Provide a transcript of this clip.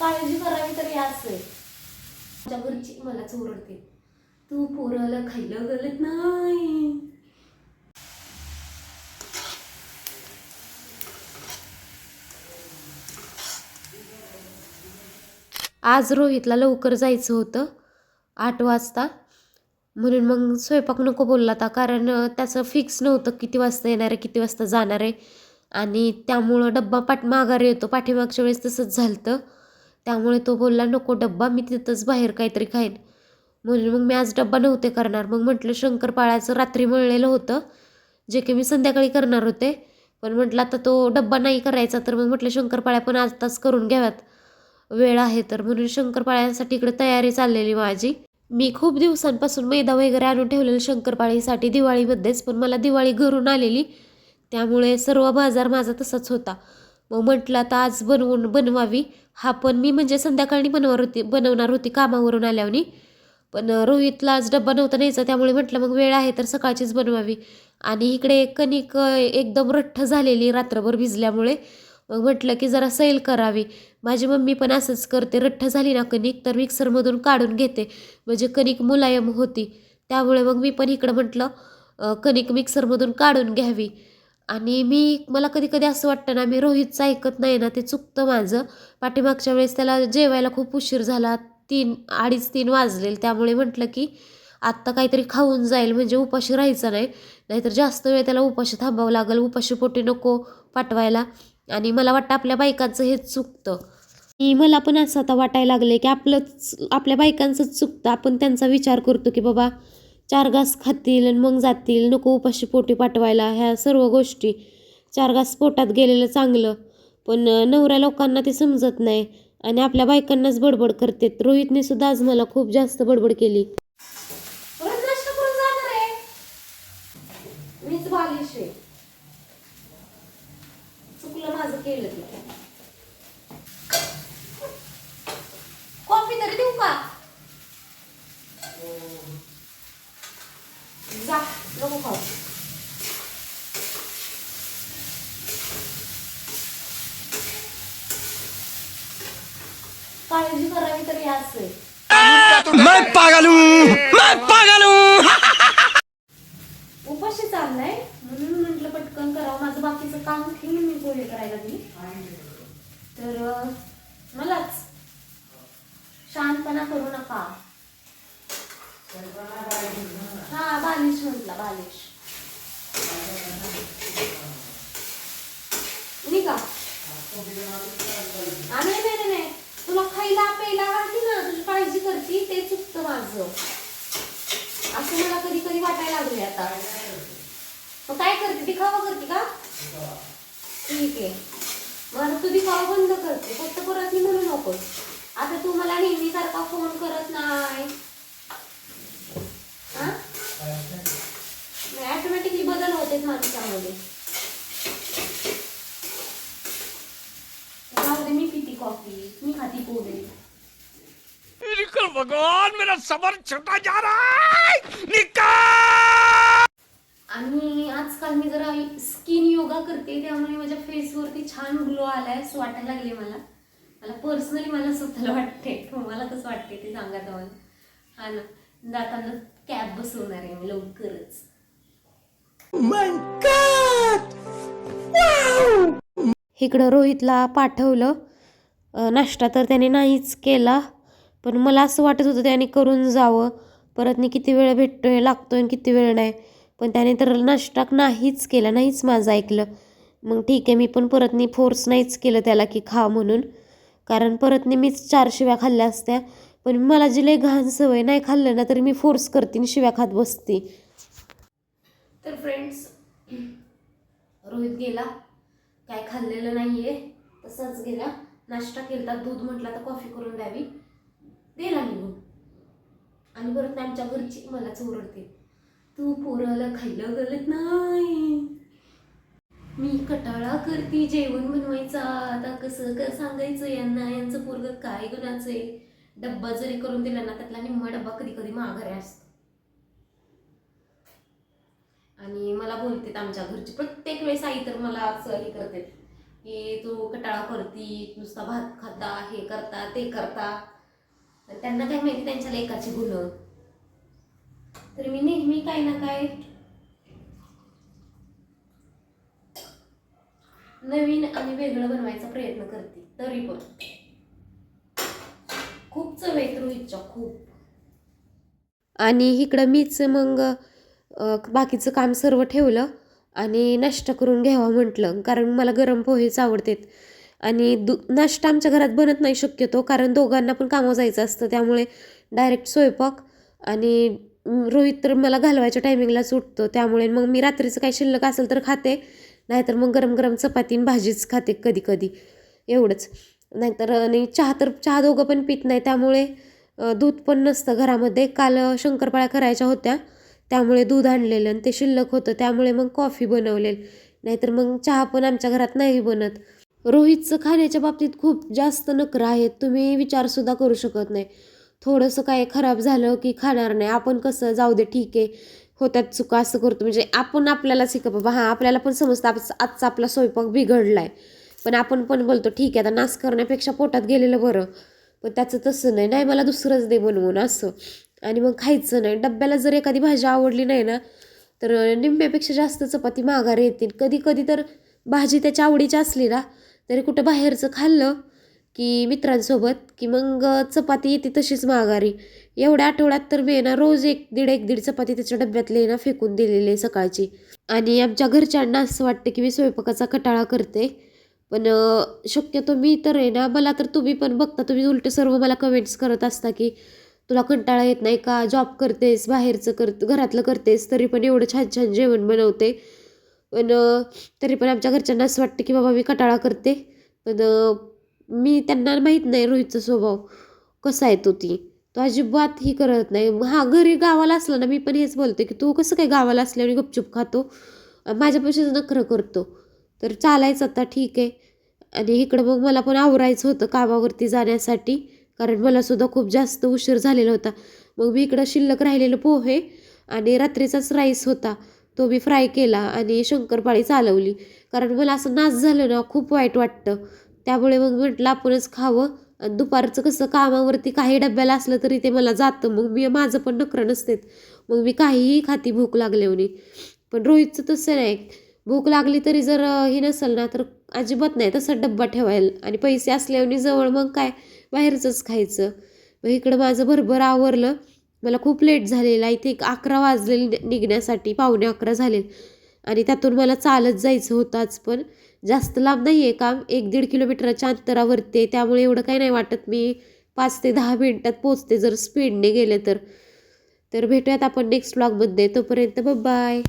काळजी करावी तरी असं माझ्या घरची मला चोरडते. तू पोराला खायला गलत नाही. आज रोहितला लवकर जायचं होतं आठ वाजता. म्हणून मग स्वयंपाक नको बोलला होता कारण त्याचं फिक्स नव्हतं किती वाजता येणार आहे किती वाजता जाणार आहे. आणि त्यामुळं डब्बा पाठ माघारी येतो. पाठीमागच्या वेळेस तसंच झालं त्यामुळे तो बोलला नको डब्बा मी तिथंच बाहेर काहीतरी खाईन. म्हणून मग मी आज डब्बा नव्हते करणार. मग म्हटलं शंकरपाळ्याचं रात्री मळलेलं होतं जे की मी संध्याकाळी करणार होते. पण म्हटलं आता तो डब्बा नाही करायचा तर मग म्हटलं शंकरपाळ्या पण आताच करून घ्याव्यात. वेळ आहे तर. म्हणून शंकरपाळ्यांसाठी इकडे तयारी चाललेली माझी. मी खूप दिवसांपासून मैदा वगैरे आणून ठेवलेलं शंकरपाळीसाठी दिवाळीमध्येच पण मला दिवाळी घरून आलेली. त्यामुळे सर्व बाजार माझा तसाच होता. मग म्हटलं आता आज बनवून बनवावी. हा पण मी म्हणजे संध्याकाळी बनवणार होती बनवणार होती कामावरून आल्यावनी पण रोहितला आज डब्बा नव्हता न्यायचा त्यामुळे म्हटलं मग वेळ आहे तर सकाळचीच बनवावी. आणि इकडे कणिक एकदम रठ्ठ झालेली रात्रभर भिजल्यामुळे मग म्हटलं की जरा सैल करावी. माझी मम्मी पण असंच करते रठ्ठ झाली ना कणिक तर मिक्सरमधून काढून घेते. म्हणजे कणिक मुलायम होती. त्यामुळे मग मी पण इकडं म्हटलं कणिक मिक्सरमधून काढून घ्यावी. आणि मी मला कधी कधी असं वाटतं ना मी रोहितचं ऐकत नाही ना ते चुकतं माझं. पाठीमागच्या वेळेस त्याला जेवायला खूप उशीर झाला तीन अडीच तीन वाजलेल. त्यामुळे म्हटलं की आत्ता काहीतरी खाऊन जाईल म्हणजे उपाशी राहायचं नाही. नाहीतर जास्त वेळ त्याला उपाशी थांबावं लागेल उपाशी पोटी नको पाठवायला. आणि मला वाटतं आपल्या बायकांचं हेच चुकतं. आणि मला पण असं आता वाटायला लागले की आपलंच आपल्या बायकांचंच चुकतं. आपण त्यांचा विचार करतो की बाबा चार घास खातील आणि मग जातील. नको उपाशी पोटी पाठवायला. ह्या सर्व गोष्टी चार घास पोटात गेलेलं चांगलं. पण नवऱ्या लोकांना ते समजत नाही आणि आपल्या बायकांनाच बडबड करतेत. रोहितने सुद्धा आज मला खूप जास्त बडबड केली. चुकलं माझं केलं कॉफी तरी देऊ का? जा नको खाऊ काळजी करावी तरी असं आहे मैं पागल हूँ मैं पागल हूँ उपाशी चाललाय म्हणून म्हटलं पटकन करावं माझं बाकीचं काम ठेवून मी पोहे करायला लागली तर अं, मलाच शांतपणा करू नका हा बालिश म्हटला बालिश. निका हा, नाही नाही नाही, नाही. तुला खायला प्यायला घातली ना? तुझी काळजी करती ते चुकतं माझं. असं मला कधी कधी वाटायला लागले आता. मग काय करते? दिखावा करते का? ठीक आहे. मग तू दिखावा बंद करते फक्त परत मी म्हणू नकोस. आता तू मला नेहमीसारखा फोन करत नाही. माणसामध्ये जाऊ दे मी पिती कॉफी मी खाती पोहे. निकल भगवान मेरा सबर छटा जा रहा है। निकल! आणि आजकाल मी जरा स्किन योगा करते त्यामुळे माझ्या फेसवरती छान ग्लो आलाय असं वाटायला लागले मला. मला पर्सनली मला स्वतःला वाटते तुम्हाला कसं वाटते ते सांगा तर मला हा ना. जाताना कॅब बसवणार आहे मी लवकरच. इकडं रोहितला पाठवलं. नाश्ता तर त्याने नाहीच केला पण मला असं वाटत होतं त्याने करून जावं. परत मी किती वेळ भेटतोय लागतोय आणि किती वेळ नाही. पण त्याने तर नाश्ता नाहीच केला नाहीच माझं ऐकलं. मग ठीक आहे मी पण परतनी फोर्स नाहीच केलं त्याला की खा म्हणून. कारण परतनी मीच चार शिव्या खाल्ल्या असत्या. पण मला जी लई घाण सवय नाही खाल्लं ना तरी मी फोर्स करते आणि शिव्या खात बसते. तर फ्रेंड्स रोहित गेला. काय खाल्लेलं नाहीये. तसंच गेला. नाश्ता केला दूध म्हटला तर कॉफी करून द्यावी. दिला निघून. आणि परत आमच्या घरची मला चोरडते तू पोराला खायला गलत नाही. मी कटाळा करते जेवण बनवायचा. आता कसं काय सांगायचं यांना? यांचं पोरग काय गुणाचं आहे? डब्बा जरी करून दिला ना त्यातला निम्मा डब्बा कधी कधी माघारे असतो. आणि मला बोलतेत आमच्या घरची. प्रत्येक वेळेस आई तर मला असं हे करते की तू कटाळा करती नुसता भात खाता हे करता ते करता. तर त्यांना काय माहिती त्यांच्या लेखाची गुण तर मी नेहमी काही ना काय नवीन आणि वेगळं बनवायचा प्रयत्न करते तरी पण. खूप चव आहेत रोहितच्या खूप. आणि इकडं मीच मग बाकीचं काम सर्व ठेवलं आणि नाश्ता करून घ्यावा म्हटलं. कारण मला गरम पोहेच आवडतात. आणि दु नाश्ता आमच्या घरात बनत नाही शक्यतो कारण दोघांना पण कामं जायचं असतं. त्यामुळे डायरेक्ट स्वयंपाक आणि रोहित तर मला घालवायच्या टायमिंगलाच उठतो. त्यामुळे मग मी रात्रीचं काही शिल्लक असेल तर खाते. नाहीतर मग गरम गरम चपाती आणि भाजीच खाते कधी कधी. एवढंच. नाहीतर आणि चहा तर चहा दोघं पण पित नाही. त्यामुळे दूध पण नसतं घरामध्ये. काल शंकरपाळ्या करायच्या होत्या. त्यामुळे दूध आणलेलं आणि ते शिल्लक होतं त्यामुळे मग कॉफी बनवलेल. नाहीतर मग चहा पण आमच्या घरात नाही बनत. रोहितचं खाण्याच्या बाबतीत खूप जास्त नखरं आहेत तुम्ही विचारसुद्धा करू शकत नाही. थोडंसं काय खराब झालं की खाणार नाही. आपण कसं जाऊ दे ठीक आहे. होत्यात चुका असं करतो. म्हणजे आपण आपल्यालाच का बाबा हां आपल्याला पण समजतं आप आजचा आपला स्वयंपाक बिघडला आहे पण आपण पण बोलतो ठीक आहे आता नाश करण्यापेक्षा पोटात गेलेलं बरं. पण त्याचं तसं नाही. नाही मला दुसरंच दे बनवून असं. आणि मग खायचं नाही. डब्याला जर एखादी भाजी आवडली नाही ना तर निम्म्यापेक्षा जास्त चपाती माघारी येतील. कधी कधी तर भाजी त्याच्या आवडीची असली ना तरी कुठं बाहेरचं खाल्लं की मित्रांसोबत की मग चपाती येते तशीच माघारी. एवढ्या आठवड्यात तर मी आहे ना रोज एक दीड एक दीड चपाती त्याच्या डब्यातले ना फेकून दिलेली आहे सकाळची. आणि आमच्या घरच्यांना असं वाटतं की मी स्वयंपाकाचा कटाळा करते. पण शक्यतो मी तर आहे ना मला तर तुम्ही पण बघता तुम्ही उलट सर्व मला कमेंट्स करत असता की तुला कंटाळा येत नाही का? जॉब करतेस बाहेरचं कर घरातलं करतेस तरी पण एवढं छान छान जेवण बनवते. पण तरी पण आमच्या घरच्यांना असं वाटतं की बाबा मी कटाळा करते. पण मी त्यांना माहीत नाही रोहितचा स्वभाव. कसा आहे तो ती? तो अजिबात ही करत नाही. हा घरी गावाला असला ना मी पण हेच बोलते की तू कसं काय गावाला असल्याने गपचूप खातो? आणि माझ्यापेक्षाच नखरं करतो. तर चालायचं आता ठीक आहे. आणि इकडं मग मला पण आवरायचं होतं कामावरती जाण्यासाठी. कारण मला सुद्धा खूप जास्त उशीर झालेला होता. मग मी इकडं शिल्लक राहिलेलं पोहे आणि रात्रीचाच राईस होता. तो मी फ्राय केला आणि शंकरपाळी चालवली. कारण मला असं नाच झालं ना खूप वाईट वाटतं. त्यामुळे मग म्हटलं आपणच खावं. आणि दुपारचं कसं कामावरती काही डब्याला असलं तरी ते मला जातं. मग मी माझं पण नखरं नसतेत. मग मी काहीही खाती भूक लागल्याने पण रोहितचं तसं नाही. भूक लागली तरी जर हे नसेल ना तर अजिबात नाही तसा डब्बा ठेवायला. आणि पैसे असल्याने जवळ मग काय? बाहेरचंच खायचं. मग इकडं माझं भरभर आवरलं. मला खूप लेट झालेला इथे एक अकरा वाजलेले नि- निघण्यासाठी पावणे अकरा झाले आणि त्यातून मला चालत जायचं होतं आज पण. जास्त लांब नाही आहे काम. एक दीड किलोमीटरच्या अंतरावरती आहे. त्यामुळे एवढं काही नाही वाटत. मी पाच ते दहा मिनटात पोचते जर स्पीडने गेले तर. तर भेटूयात आपण नेक्स्ट ब्लॉगमध्ये तोपर्यंत बाय